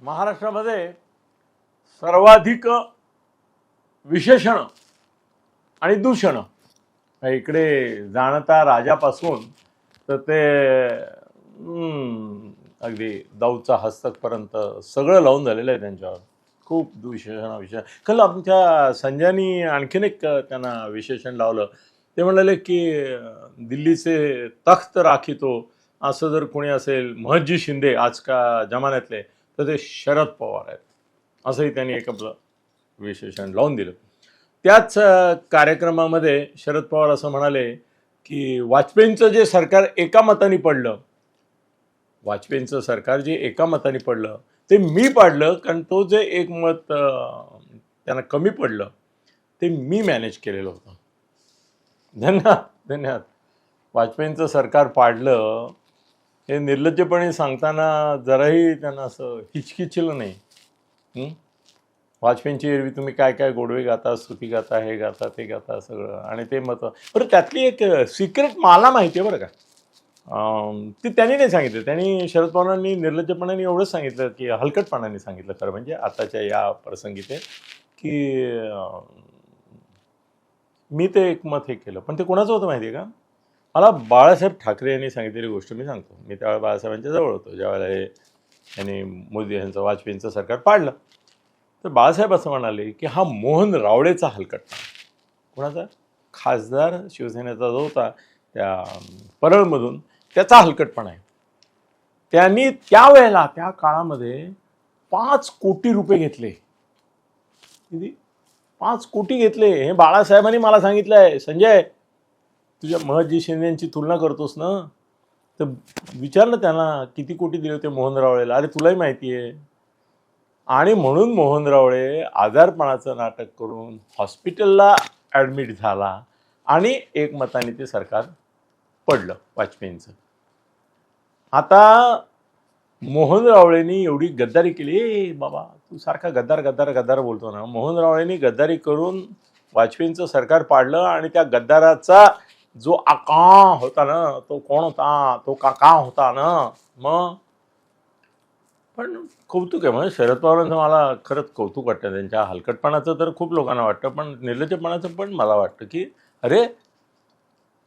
महाराष्ट्रामध्ये सर्वाधिक विशेषण आणि दूषण इकडे जाणता राजापासून तर ते अगदी दाऊचा हस्तकपर्यंत सगळं लावून झालेलं आहे त्यांच्यावर. खूप विशेषण विशेष काल आमच्या संजयनी आणखीन एक त्यांना विशेषण लावलं. ते म्हणाले की दिल्लीचे तख्त राखितो असं जर कोणी असेल महजी शिंदे आज का जमान्यातले तर ते शरद पवार आहेत. असंही त्यांनी एक आपलं विशेषण लावून दिलं. त्याच कार्यक्रमामध्ये शरद पवार असं म्हणाले की वाजपेयींचं जे सरकार एका मताने पडलं वाजपेयींचं सरकार जे एका मताने पडलं ते मी पाडलं कारण तो जे एक मत त्यांना कमी पडलं ते मी मॅनेज केलेलं होतं. धन्यवाद धन्यवाद. वाजपेयींचं सरकार पाडलं हे निर्लज्जपणे सांगताना जराही त्यांना असं हिचकिचलं नाही. वाजपेयींची एरवी तुम्ही काय काय गोडवे गाता स्तुती गाता हे गाता ते गाता सगळं. आणि ते मत बरं त्यातली एक सिक्रेट मला माहिती आहे बरं का. ती ते त्यांनी नाही सांगितलं. त्यांनी शरद पवारांनी निर्लज्जपणाने एवढंच सांगितलं की हलकटपणाने सांगितलं खरं म्हणजे. आताच्या या प्रसंगी ते की मी ते एक मत हे केलं. पण ते कोणाचं होतं माहिती आहे का? मला बाळासाहेब ठाकरे यांनी सांगितलेली गोष्ट मी सांगतो. मी त्यावेळेला बाळासाहेबांच्या जवळ होतो. ज्यावेळेला हे यांनी मोदी यांचं वाजपेयींचं सरकार पाडलं. तर बाळासाहेब असं म्हणाले की हा मोहन रावडेचा हलकट कोणाचा? खासदार शिवसेनेचा जो होता त्या परळमधून त्याचा हलकटपणा आहे. त्यांनी त्यावेळेला त्या काळामध्ये पाच कोटी रुपये घेतले. किती? पाच कोटी घेतले. हे बाळासाहेबांनी मला सांगितलं आहे संजय तुझ्या महजी शिंदेची तुलना करतोस ना तर विचार ना त्यांना किती कोटी दिले होते मोहन रावळेला अरे तुलाही माहिती आहे. आणि म्हणून मोहन रावळे आजारपणाचं नाटक करून हॉस्पिटलला ॲडमिट झाला आणि एकमताने ते सरकार पडलं वाजपेयींचं. आता मोहन रावळेंनी एवढी गद्दारी केली ए बाबा तू सारखा गद्दार गद्दार गद्दार बोलतो ना. मोहन रावळेंनी गद्दारी करून वाजपेयींचं सरकार पाडलं आणि त्या गद्दाराचा जो आका होता ना तो कोण होता? तो काका होता ना मग? पण कौतुक आहे म्हणजे शरद पवारांचं मला खरंच कौतुक वाटतं. त्यांच्या हलकटपणाचं तर खूप लोकांना वाटतं पण निर्लज्जपणाचं पण मला वाटतं की अरे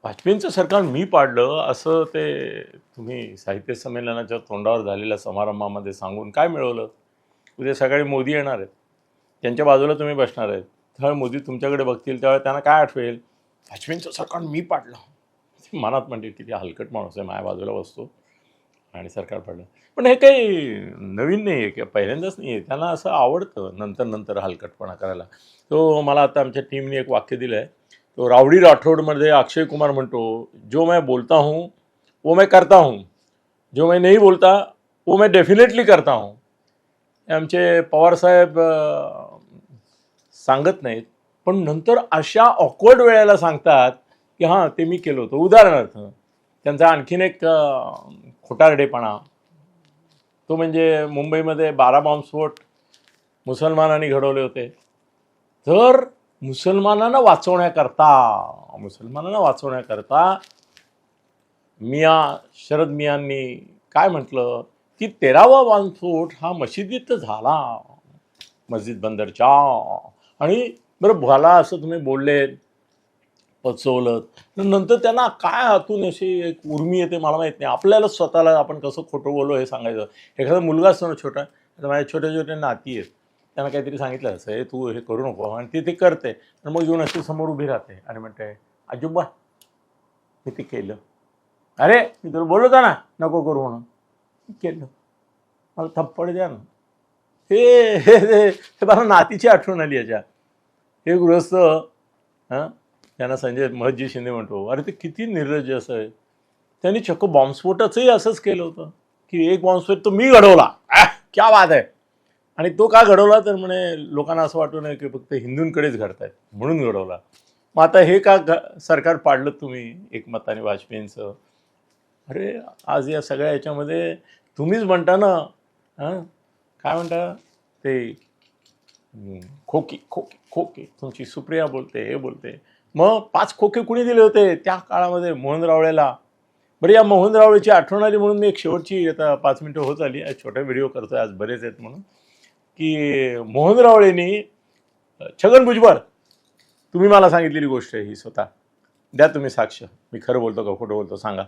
वाजपेयींचं सरकार मी पाडलं असं ते तुम्ही साहित्य संमेलनाच्या तोंडावर झालेल्या समारंभामध्ये सांगून काय मिळवलं? उद्या सकाळी मोदी येणार आहेत. त्यांच्या बाजूला तुम्ही बसणार आहेत. त्यावेळी मोदी तुमच्याकडे बघतील त्यावेळेला त्यांना काय आठवेल? अश्विनचं सरकार मी पाडलं. ती मनात म्हणते किती हलकट माणूस आहे माझ्या बाजूला बसतो. आणि सरकार पाडलं. पण हे काही नवीन नाही आहे किंवा पहिल्यांदाच नाही आहे. त्यांना असं आवडतं नंतर नंतर हलकटपणा करायला. तो मला आता आमच्या टीमने एक वाक्य दिलं आहे तो रावडी राठोडमध्ये अक्षय कुमार म्हणतो जो मैं बोलता हूँ वो मैं करता हूँ. जो मैं नहीं बोलता वो मैं डेफिनेटली करता हूँ. आमचे पवारसाहेब सांगत नाहीत. पण नंतर अशा ऑकवर्ड वेळेला सांगतात की हां ते मी केलं होतं. उदाहरणार्थ त्यांचा आणखीन एक खोटारडेपणा. तो म्हणजे मुंबईमध्ये बारा बॉम्बस्फोट मुसलमानांनी घडवले होते. तर मुसलमानांना वाचवण्याकरता मुसलमानांना वाचवण्याकरता मिया शरद मियांनी काय म्हटलं? की तेरावा बॉम्बस्फोट हा मशिदीत झाला. मस्जिद बंदरच्या. आणि बरं भला असं तुम्ही बोलले पचवलं. नंतर त्यांना काय हातून अशी एक उर्मी येते मला माहीत नाही. आपल्याला स्वतःला आपण कसं खोटं बोललो हे सांगायचं. एखादा मुलगा असतो ना छोटा आता माझ्या छोट्या छोट्या नाती आहेत. त्यांना काहीतरी सांगितलं असं हे तू हे करू नको. आणि ती ते करते. आणि मग येऊन अशी समोर उभी राहते आणि म्हणते आजोबा मी ते केलं. अरे मी तुला बोलत ना नको करू म्हणून. केलं. मला थप्पड द्या ना. हे हे हे हे मला नातीची आठवण आली याच्या. हे गृहस्थ हां त्यांना संजय महजी शिंदे म्हणतो अरे ते किती निर्लज्ज असं आहे. त्यांनी चक्क बॉम्बस्फोटाचंही असंच केलं होतं की एक बॉम्बस्फोट तो मी घडवला. क्या वाद आहे. आणि तो का घडवला तर म्हणे लोकांना असं वाटू नये की फक्त हिंदूंकडेच घडतायत म्हणून घडवला. मग आता हे का घ- सरकार पाडलं तुम्ही एकमताने वाजपेयींचं? अरे आज या सगळ्या याच्यामध्ये तुम्हीच म्हणता ना हां? काय म्हणता? ते खोकी खोकी खोके. तुमची सुप्रिया बोलते हे बोलते. मग पाच खोके कुणी दिले होते? त्या काळामध्ये मोहन रावळेला बरं या मोहन रावळेची आठवण आली म्हणून मी एक शेवटची आता पाच मिनटं होत आली. आज छोटा व्हिडिओ करतोय आज बरेच आहेत म्हणून. की मोहनरावळेनी छगन भुजबळ तुम्ही मला सांगितलेली गोष्ट आहे ही स्वतः. द्या तुम्ही साक्ष. मी खरं बोलतो का खोटं बोलतो सांगा.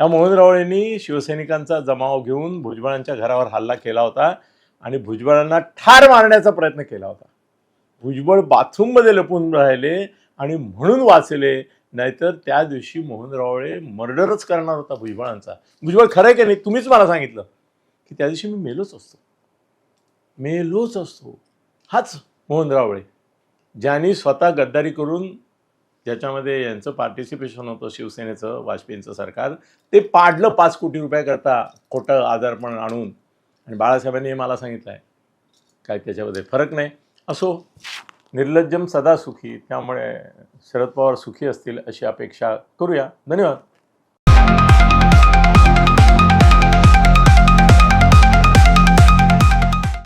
या मोहनरावळेंनी शिवसैनिकांचा जमाव घेऊन भुजबळांच्या घरावर हल्ला केला होता. आणि भुजबळांना ठार मारण्याचा प्रयत्न केला होता. भुजबळ बाथरूममध्ये लपून राहिले आणि म्हणून वाचले नाहीतर त्या दिवशी मोहन रावळे मर्डरच करणार होता भुजबळांचा. भुजबळ खरं आहे की नाही तुम्हीच मला सांगितलं की त्या दिवशी मी मेलोच असतो. मेलोच असतो. हाच मोहन रावळे ज्यांनी स्वतः गद्दारी करून ज्याच्यामध्ये यांचं पार्टिसिपेशन होतं शिवसेनेचं वाजपेयींचं सरकार ते पाडलं पाच कोटी रुपयाकरता खोटं आजारपण आणून. आणि बाळासाहेबांनी हे मला सांगितलं आहे काय त्याच्यामध्ये फरक नाही. असो निर्लज्जम सदा सुखी त्यामुळे शरद पवार सुखी असतील अशी अपेक्षा करूया. धन्यवाद.